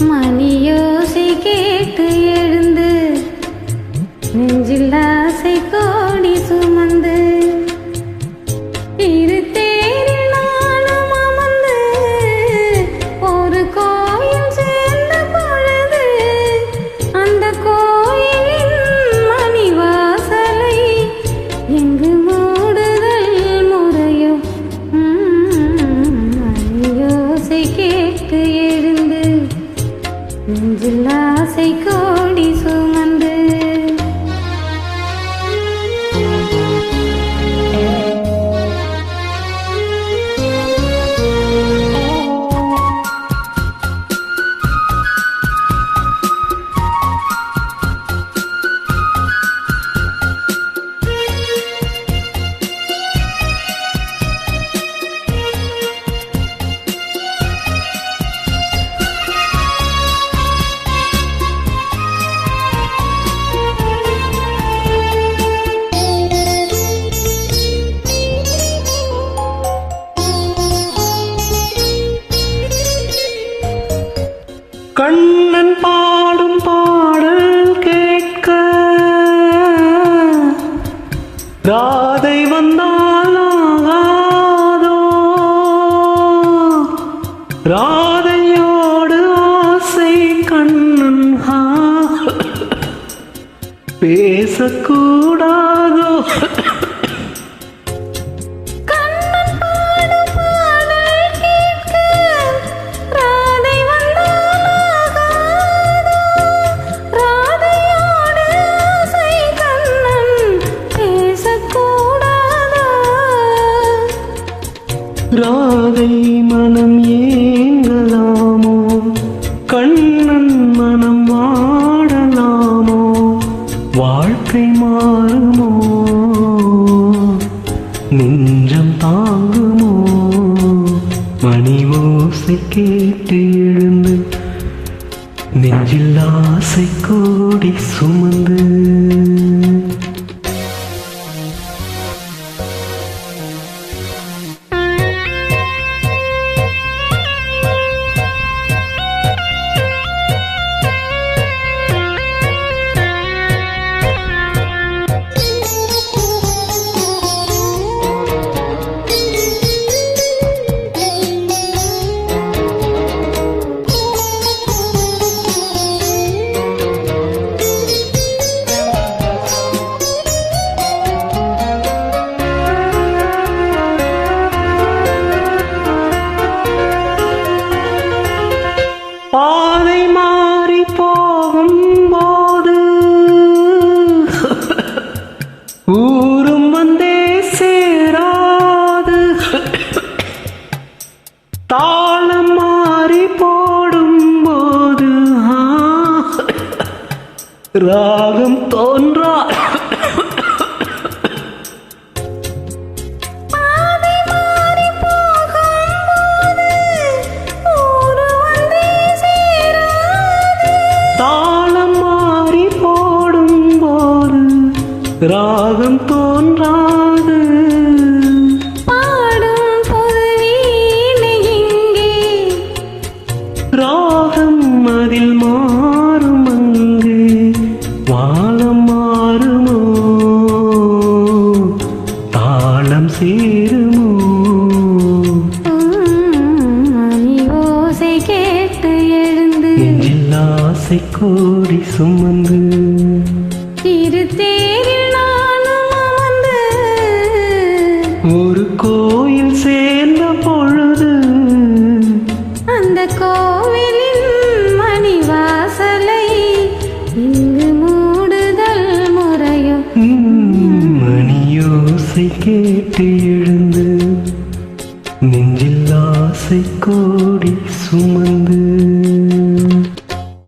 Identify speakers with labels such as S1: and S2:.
S1: Мама. இல்லாசைக்கு ராதையோடு ஆசை கண்ணன். பேசக்கூடாதோ.
S2: ராதை வந்தாலாகாதோ
S1: ஓசை கேட்டு எழுந்து நெஞ்சில் ஆசை கோடி சுமந்து. தாளம் மாறி போடும்போது ராகம் தோன்றா.
S2: பாதை மாறி
S1: ஆசை கோடி சுமந்து
S2: இரு தேரில் அமர்ந்து
S1: ஒரு கோயில் சேர்ந்த பொழுது
S2: அந்த கோவிலின் மணிவாசலை இங்கு மூடுதல் முறையோ
S1: மணியோசை கேட்டு எழுந்து நெஞ்சில் ஆசை கோடி சுமந்து